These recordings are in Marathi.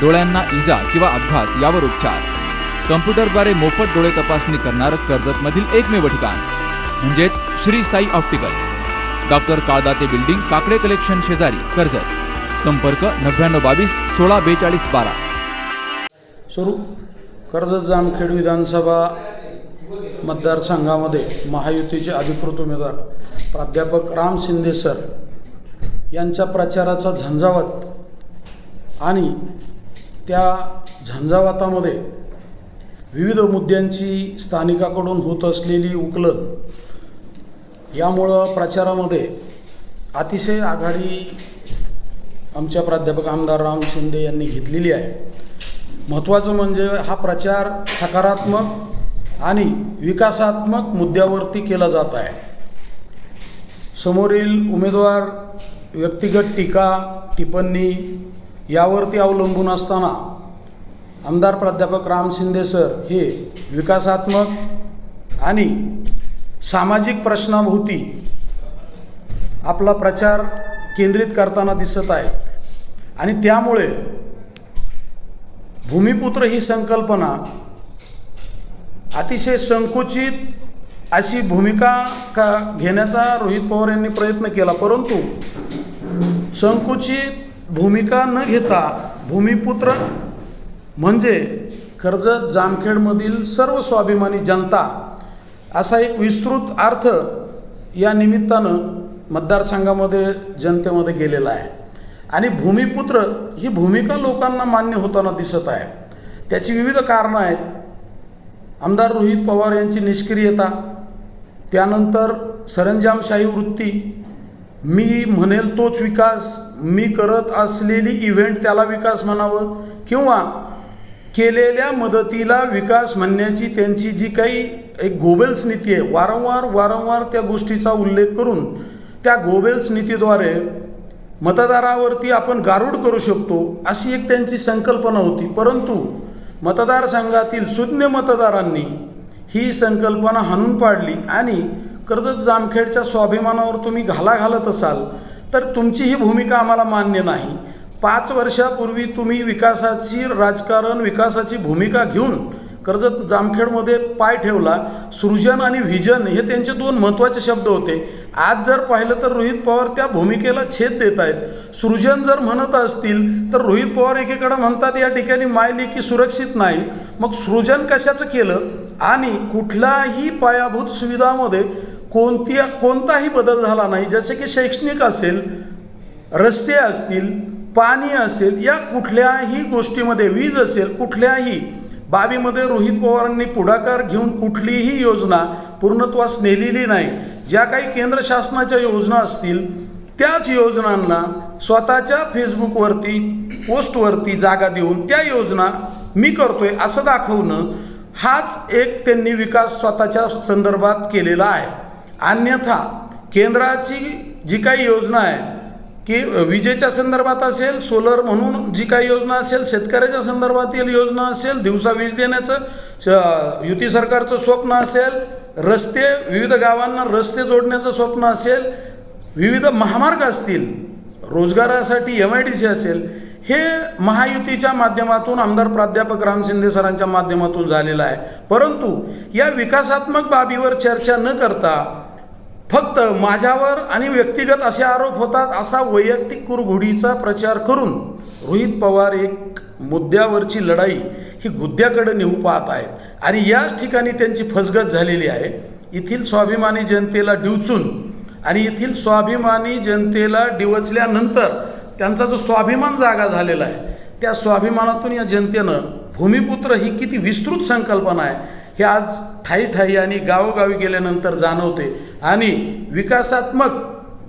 डोळ्यांना इजा किंवा अपघात यावर उपचार. कम्प्युटरद्वारे मोफत डोळे तपासणी करणारं कर्जतमधील एकमेव ठिकाण म्हणजेच Shri Sai opticals. Doctor Kaldate building Kakade collection शेजारी कर्जत. संपर्क नव्याण्णव बावीस सोळा बेचाळीस बारा. स्वरूप कर्जत जामखेड विधानसभा मतदारसंघामध्ये महायुतीचे अधिकृत उमेदवार प्राध्यापक राम शिंदे सर यांच्या प्रचाराचा झंझावत आणि त्या झंझावातामध्ये विविध मुद्द्यांची स्थानिकाकडून होत असलेली उकलन यामुळं प्रचारामध्ये अतिशय आघाडी आमच्या प्राध्यापक आमदार राम शिंदे यांनी घेतलेली आहे. महत्त्वाचं म्हणजे हा प्रचार सकारात्मक आणि विकासात्मक मुद्द्यावरती केला जात आहे. समोरील उमेदवार व्यक्तिगत टीका टिप्पणी यावरती अवलंबून असताना आमदार प्राध्यापक राम शिंदे सर हे विकासात्मक आणि सामाजिक प्रश्नाभोवती आपला प्रचार केंद्रित करताना दिसत आहेत. आणि त्यामुळे भूमिपुत्र ही संकल्पना अतिशय संकुचित अशी भूमिका का घेण्याचा रोहित पवार यांनी प्रयत्न केला. परंतु संकुचित भूमिका न घेता भूमिपुत्र म्हणजे कर्जत जामखेडमधील सर्व स्वाभिमानी जनता असा एक विस्तृत अर्थ या निमित्तानं मतदारसंघामध्ये जनतेमध्ये गेलेला आहे. आणि भूमिपुत्र ही भूमिका लोकांना मान्य होताना दिसत आहे. त्याची विविध कारणं आहेत. आमदार रोहित पवार यांची निष्क्रियता त्यानंतर सरंजामशाही वृत्ती मी म्हणेल तोच विकास मी करत असलेली इव्हेंट त्याला विकास म्हणावं. किंवा केलेल्या मदतीला विकास म्हणण्याची त्यांची जी काही एक गोबेल्स नीती आहे वारंवार वारंवार त्या गोष्टीचा उल्लेख करून त्या गोबेल्स नीतीद्वारे मतदारावरती आपण गारूड करू शकतो अशी एक त्यांची संकल्पना होती. परंतु मतदारसंघातील सुज्ञ मतदारांनी ही संकल्पना हाणून पाडली आणि कर्जत जामखेडच्या स्वाभिमानावर तुम्ही घाला घालत असाल तर तुमची ही भूमिका आम्हाला मान्य नाही. पाच वर्षापूर्वी तुम्ही विकासाची राजकारण विकासाची भूमिका घेऊन कर्जत जामखेडमध्ये पाय ठेवला. सृजन आणि व्हिजन हे त्यांचे दोन महत्त्वाचे शब्द होते. आज जर पाहिलं तर रोहित पवार त्या भूमिकेला छेद देत आहेत. सृजन जर म्हणत असतील तर रोहित पवार एकीकडं म्हणतात या ठिकाणी मायली की सुरक्षित नाही. मग सृजन कशाचं केलं? आणि कुठल्याही पायाभूत सुविधामध्ये कोणती कोणताही बदल झाला नाही. जसे की शैक्षणिक असेल रस्ते असतील पाणी असेल या कुठल्याही गोष्टीमध्ये वीज असेल कुठल्याही बाबीमध्ये रोहित पवारांनी पुढाकार घेऊन कुठलीही योजना पूर्णत्वास नेलेली नाही. ज्या काही केंद्र शासनाच्या योजना असतील त्याच योजनांना स्वतःच्या फेसबुकवरती पोस्टवरती जागा देऊन त्या योजना मी करतोय असं दाखवणं हाच एक त्यांनी विकास स्वतःच्या संदर्भात केलेला आहे. अन्यथा केंद्राची जी काही योजना आहे की विजेच्या संदर्भात असेल सोलर म्हणून जी काही योजना असेल शेतकऱ्याच्या संदर्भातील योजना असेल दिवसा वीज देण्याचं स- युती सरकारचं स्वप्न असेल रस्ते विविध गावांना रस्ते जोडण्याचं स्वप्न असेल विविध महामार्ग असतील रोजगारासाठी एम आय डी सी असेल हे महायुतीच्या माध्यमातून आमदार प्राध्यापक राम शिंदे सरांच्या माध्यमातून झालेलं आहे. परंतु या विकासात्मक बाबीवर चर्चा न करता फक्त माझ्यावर आणि व्यक्तिगत असे आरोप होतात असा वैयक्तिक कुरघोडीचा प्रचार करून रोहित पवार एक मुद्द्यावरची लढाई ही गुद्द्याकडे नेऊ पाहत आहेत. आणि याच ठिकाणी त्यांची फसगत झालेली आहे. येथील स्वाभिमानी जनतेला डिवचून आणि येथील स्वाभिमानी जनतेला डिवचल्यानंतर त्यांचा जो स्वाभिमान जागा झालेला आहे त्या स्वाभिमानातून या जनतेनं भूमिपुत्र ही किती विस्तृत संकल्पना आहे हे आज ठाई ठाई आणि गावोगावी गेल्यानंतर जाणवते. आणि विकासात्मक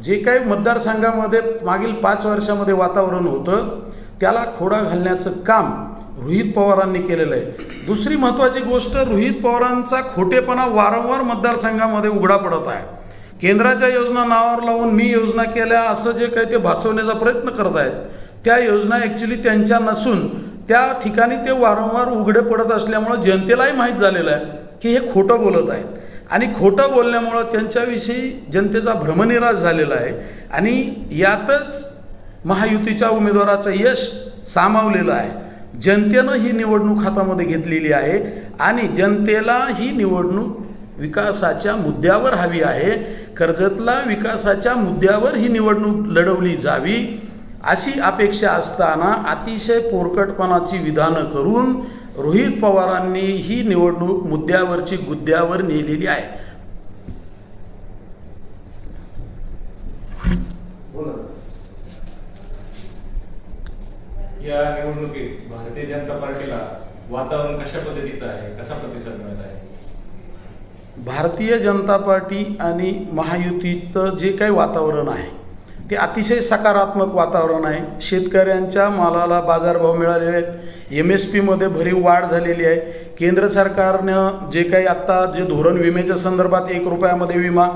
जे काही मतदारसंघामध्ये मागील पाच वर्षामध्ये वातावरण होतं त्याला खोडा घालण्याचं काम रोहित पवारांनी केलेलं आहे. दुसरी महत्त्वाची गोष्ट रोहित पवारांचा खोटेपणा वारंवार मतदारसंघामध्ये उघडा पडत आहे. केंद्राच्या योजना नावावर लावून मी योजना केल्या असं जे काही ते भासवण्याचा प्रयत्न करत आहेत त्या योजना ॲक्च्युली त्यांच्या नसून त्या ठिकाणी ते वारंवार उघडे पडत असल्यामुळं जनतेलाही माहीत झालेलं आहे की हे खोटं बोलत आहेत. आणि खोटं बोलल्यामुळं त्यांच्याविषयी जनतेचा भ्रमनिराश झालेला आहे. आणि यातच महायुतीच्या उमेदवाराचं यश सामावलेलं आहे. जनतेनं ही निवडणूक हातामध्ये घेतलेली आहे आणि जनतेला ही निवडणूक विकासाच्या मुद्द्यावर हवी आहे. कर्जतला विकासाच्या मुद्द्यावर ही निवडणूक लढवली जावी. अशी अपेक्षा असताना अतिशय पोरकटपणाची विधानं करून रोहित पवारांनी ही निवडणूक मुद्द्यावरची गुद्द्यावर नेलेली आहे. या निवडणुकीत भारतीय जनता पार्टीला वातावरण कशा पद्धतीचं आहे? कसा प्रतिसाद मिळत आहे? भारतीय जनता पार्टी आणि महायुतीचं जे काही वातावरण आहे ते अतिशय सकारात्मक वातावरण आहे. शेतकऱ्यांच्या मालाला बाजारभाव मिळालेले आहेत. एम एस पीमध्ये भरीव वाढ झालेली आहे. केंद्र सरकारनं जे काही आत्ता जे धोरण विम्याच्या संदर्भात एक रुपयामध्ये विमा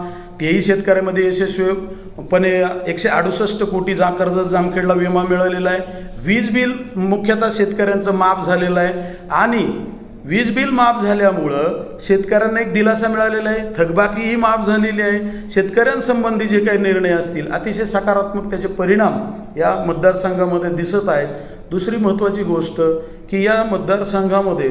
तेही शेतकऱ्यामध्ये यशस्वीपणे एकशे अडुसष्ट कोटी जा कर्ज जामखेडला विमा मिळालेला आहे. वीज बिल मुख्यतः शेतकऱ्यांचं माफ झालेलं आहे. आणि वीज बिल माफ झाल्यामुळं शेतकऱ्यांना एक दिलासा मिळालेला आहे. थकबाकीही माफ झालेली आहे. शेतकऱ्यांसंबंधी जे काही निर्णय असतील अतिशय सकारात्मक त्याचे परिणाम या मतदारसंघामध्ये दिसत आहेत. दुसरी महत्त्वाची गोष्ट की या मतदारसंघामध्ये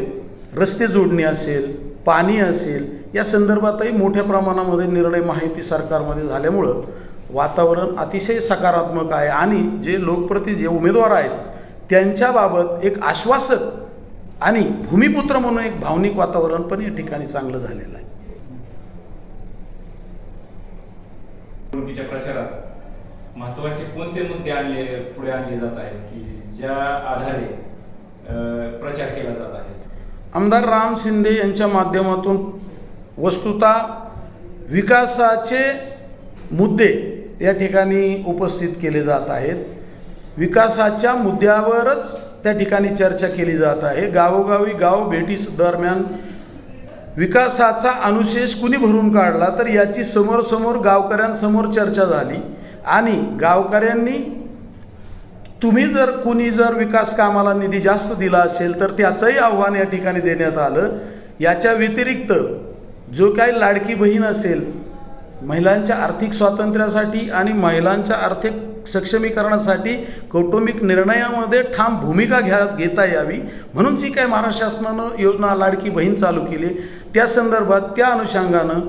रस्ते जोडणी असेल पाणी असेल या संदर्भातही मोठ्या प्रमाणामध्ये निर्णय माहिती सरकारमध्ये झाल्यामुळं वातावरण अतिशय सकारात्मक आहे. आणि जे लोकप्रतिनिधी जे उमेदवार आहेत त्यांच्याबाबत एक आश्वासक आणि भूमिपुत्र म्हणून एक भावनिक वातावरण पण या ठिकाणी चांगलं झालेलं आहे. निवडणुकीच्या प्रचारात महत्त्वाचे कोणते मुद्दे आणले पुढे आणले जात आहेत की ज्या आधारे प्रचार केला जात आहे? आमदार राम शिंदे यांच्या माध्यमातून वस्तुता विकासाचे मुद्दे या ठिकाणी उपस्थित केले जात आहेत. विकासाच्या मुद्द्यावरच त्या ठिकाणी चर्चा केली जात आहे. गावोगावी गाव भेटी दरम्यान विकासाचा अनुशेष कुणी भरून काढला तर याची समोरसमोर गावकऱ्यांसमोर चर्चा झाली. आणि गावकऱ्यांनी तुम्ही जर कुणी जर विकास कामाला निधी जास्त दिला असेल तर त्याचंही आव्हान या ठिकाणी देण्यात आलं. याच्या व्यतिरिक्त जो काही लाडकी बहीण असेल महिलांच्या आर्थिक स्वातंत्र्यासाठी आणि महिलांच्या आर्थिक सक्षमीकरणासाठी कौटुंबिक निर्णयामध्ये ठाम भूमिका घ्या घेता यावी. म्हणून जी काय महाराष्ट्र शासनानं योजना लाडकी बहीण चालू केली त्या संदर्भात त्या अनुषंगानं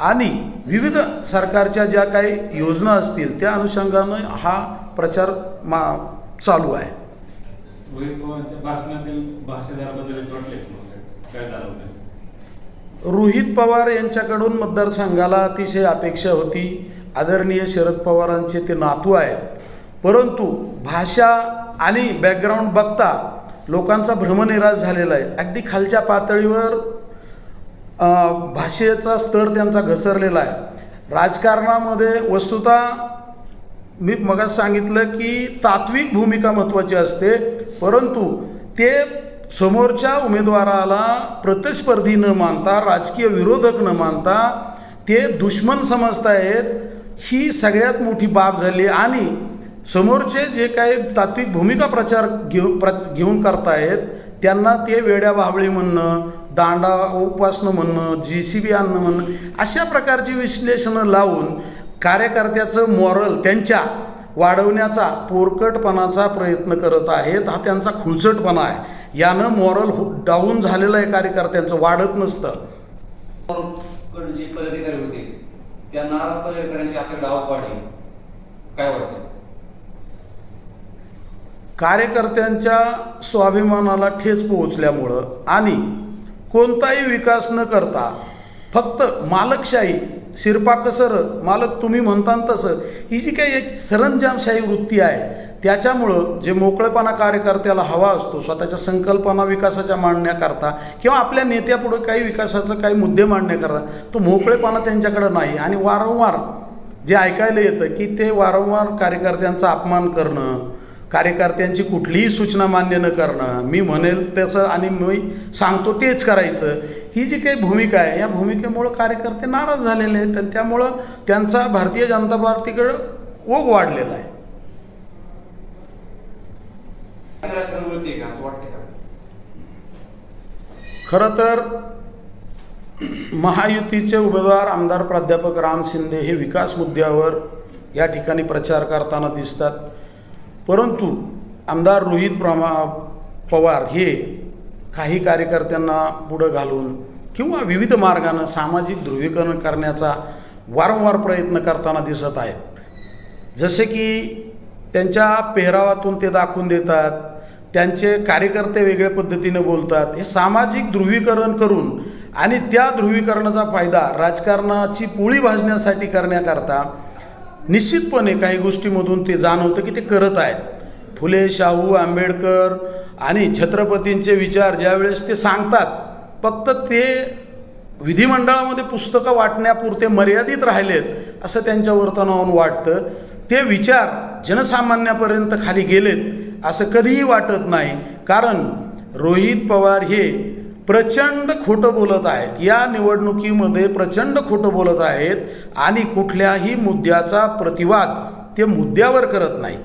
आणि विविध सरकारच्या ज्या काही योजना असतील त्या अनुषंगानं हा प्रचार मा चालू आहे. रोहित पवार यांच्याकडून मतदारसंघाला अतिशय अपेक्षा होती. आदरणीय शरद पवारांचे ते नातू आहेत. परंतु भाषा आणि बॅकग्राऊंड बघता लोकांचा भ्रमनिराश झालेला आहे. अगदी खालच्या पातळीवर भाषेचा स्तर त्यांचा घसरलेला आहे. राजकारणामध्ये वस्तुता मी मग सांगितलं की तात्विक भूमिका महत्त्वाची असते. परंतु ते समोरच्या उमेदवाराला प्रतिस्पर्धी न मानता राजकीय विरोधक न मानता ते दुश्मन समजतायत. ही सगळ्यात मोठी बाब झाली आणि समोरचे जे काही तात्विक भूमिका प्रचार घेऊ प्र घेऊन करतायत त्यांना ते वेड्या भाबळी म्हणणं दांडा उपासनं म्हणणं जी सी बी आणणं म्हणणं अशा प्रकारची विश्लेषणं लावून कार्यकर्त्याचं मॉरल त्यांच्या वाढवण्याचा पोरकटपणाचा प्रयत्न करत आहेत. हा त्यांचा खुलचटपणा आहे. यानं मॉरल डाऊन हो, झालेलं आहे कार्यकर्त्यांचं. वाढत नसतं कडे जे पदाधिकारी होते त्या नाराज पदाधिकाऱ्यांची आपल्याकडे आवक काय वाटतं? कार्यकर्त्यांच्या स्वाभिमानाला ठेच पोहोचल्यामुळं आणि कोणताही विकास न करता फक्त मालकशाही शिरपा कसर मालक तुम्ही म्हणता तसं ही जी काही एक सरंजामशाही वृत्ती आहे त्याच्यामुळं जे मोकळेपणा कार्यकर्त्याला हवा असतो स्वतःच्या संकल्पना विकासाच्या मांडण्याकरता किंवा आपल्या नेत्यापुढं काही विकासाचं काही मुद्दे मांडण्याकरता तो मोकळेपणा त्यांच्याकडं नाही. आणि वारंवार जे ऐकायला येतं की ते वारंवार कार्यकर्त्यांचा अपमान करणं कार्यकर्त्यांची कुठलीही सूचना मान्य न करणं मी म्हणेल तसं आणि मी सांगतो तेच करायचं ही जी काही भूमिका आहे या भूमिकेमुळं कार्यकर्ते नाराज झालेले आहेत आणि त्यामुळं त्यांचा भारतीय जनता पार्टीकडं ओघ वाढलेला आहे राजकारण वृत्ती आहे का असं वाटतं का खरं तर महायुतीचे उमेदवार आमदार प्राध्यापक राम शिंदे हे विकास मुद्द्यावर या ठिकाणी प्रचार करताना दिसतात. परंतु आमदार रोहित प्रमा पवार हे काही कार्यकर्त्यांना पुढं घालून किंवा विविध मार्गानं सामाजिक ध्रुवीकरण करण्याचा वारंवार प्रयत्न करताना दिसत आहेत. जसे की त्यांच्या पेहरावातून ते दाखवून देतात त्यांचे कार्यकर्ते वेगळ्या पद्धतीनं बोलतात. हे सामाजिक ध्रुवीकरण करून आणि त्या ध्रुवीकरणाचा फायदा राजकारणाची पोळी भाजण्यासाठी करण्याकरता निश्चितपणे काही गोष्टीमधून ते जाणवतं की ते करत आहेत. फुले शाहू आंबेडकर आणि छत्रपतींचे विचार ज्यावेळेस ते सांगतात फक्त ते विधिमंडळामध्ये पुस्तकं वाटण्यापुरते मर्यादित राहिलेत असं त्यांच्या वर्तनावरून वाटतं. ते विचार जनसामान्यापर्यंत खाली गेलेत. असं कधीही वाटत नाही. कारण रोहित पवार हे प्रचंड खोटं बोलत आहेत. या निवडणुकीमध्ये प्रचंड खोटं बोलत आहेत आणि कुठल्याही मुद्द्याचा प्रतिवाद ते मुद्द्यावर करत नाहीत.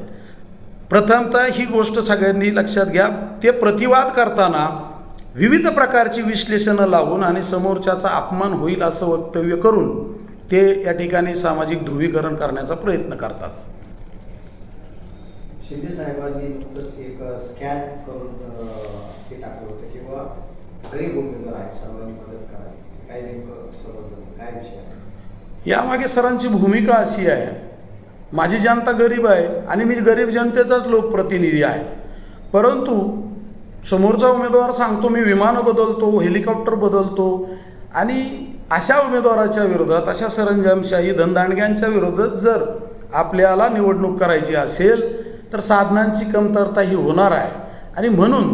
प्रथमतः ही गोष्ट सगळ्यांनी लक्षात घ्या. ते प्रतिवाद करताना विविध प्रकारची विश्लेषणं लावून आणि समोरच्याचा अपमान होईल असं वक्तव्य करून ते या ठिकाणी सामाजिक ध्रुवीकरण करण्याचा प्रयत्न करतात. शिंदे साहेबांनी नुकतंच एक स्कॅन करून ते टाकलं होतं किंवा गरीब उमेदवार आहे सर्वांनी मदत करावी. काय नेमकं समजलं काय विषय यामागे सरांची भूमिका अशी आहे माझी जनता गरीब आहे आणि मी गरीब जनतेचाच लोकप्रतिनिधी आहे. परंतु समोरचा उमेदवार सांगतो मी विमानं बदलतो हेलिकॉप्टर बदलतो आणि अशा उमेदवाराच्या विरोधात अशा सरंजामशाही धनदांडग्यांच्या विरोधात जर आपल्याला निवडणूक करायची असेल तर साधनांची कमतरता ही होणार आहे. आणि म्हणून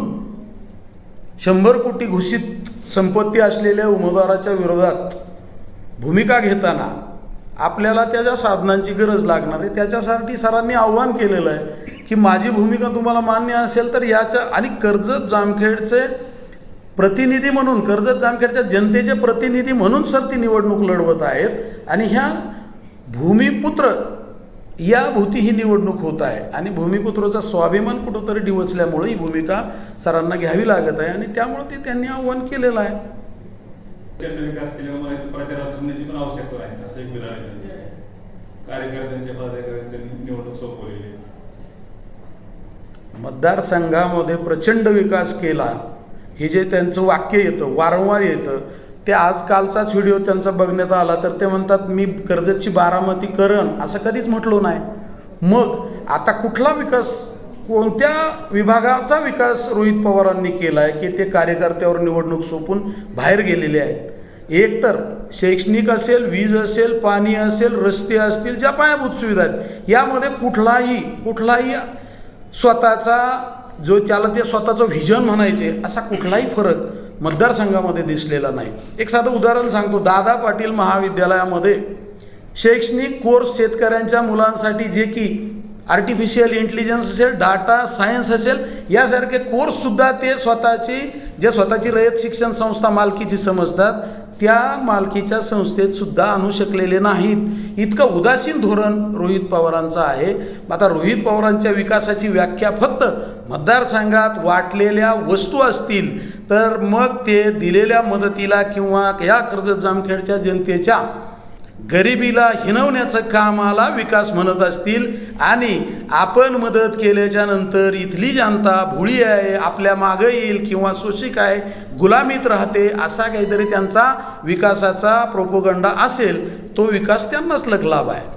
शंभर कोटी घोषित संपत्ती असलेल्या उमेदवाराच्या विरोधात भूमिका घेताना आपल्याला त्याच्या साधनांची गरज लागणार आहे त्याच्यासाठी सरांनी आव्हान केलेलं आहे की माझी भूमिका तुम्हाला मान्य असेल तर याच्या आणि कर्जत जामखेडचे प्रतिनिधी म्हणून कर्जत जामखेडच्या जनतेचे प्रतिनिधी म्हणून सर ती निवडणूक लढवत आहेत. आणि ह्या भूमिपुत्र या भूती ही निवडणूक होत आहे. आणि भूमिपुत्राचा स्वाभिमान कुठंतरी डिवचल्यामुळे ही भूमिका सरांना घ्यावी लागत आहे आणि त्यामुळे ते त्यांनी आव्हान केलेलं आहे. मतदारसंघामध्ये प्रचंड विकास केला. हे जे त्यांचं वाक्य येतं वारंवार येतं ते आजकालचाच व्हिडिओ त्यांचा बघण्यात आला तर ते म्हणतात मी कर्जतची बारामती करण असं कधीच म्हटलो नाही. मग आता कुठला विकास कोणत्या विभागाचा विकास रोहित पवारांनी केला आहे की ते कार्यकर्त्यावर निवडणूक सोपून बाहेर गेलेले आहेत? एकतर शैक्षणिक असेल वीज असेल पाणी असेल रस्ते असतील ज्या पायाभूत सुविधा आहेत यामध्ये कुठलाही कुठलाही स्वतःचा जो त्याला ते स्वतःचं व्हिजन म्हणायचे असा कुठलाही फरक मतदारसंघामध्ये दिसलेला नाही. एक साधं उदाहरण सांगतो. दादा पाटील महाविद्यालयामध्ये शैक्षणिक कोर्स शेतकऱ्यांच्या मुलांसाठी जे की आर्टिफिशियल इंटेलिजन्स असेल डाटा सायन्स असेल यासारखे कोर्ससुद्धा ते स्वतःची जे स्वतःची रयत शिक्षण संस्था मालकीची समजतात त्या मालकीच्या संस्थेत सुद्धा आणू शकलेले नाहीत. इतकं उदासीन धोरण रोहित पवारांचं आहे. आता रोहित पवारांच्या विकासाची व्याख्या फक्त मतदारसंघात वाटलेल्या वस्तू असतील तर मग ते दिलेल्या मदतीला किंवा या कर्जत जामखेडच्या जनतेच्या गरिबीला हिनवण्याचं कामाला विकास म्हणत असतील आणि आपण मदत केल्याच्यानंतर इथली जनता भुळी आहे आपल्या मागं येईल किंवा शोषिक आहे गुलामीत राहते असा काहीतरी त्यांचा विकासाचा प्रोपोगंडा असेल तो विकास त्यांनाच लग लाभ आहे.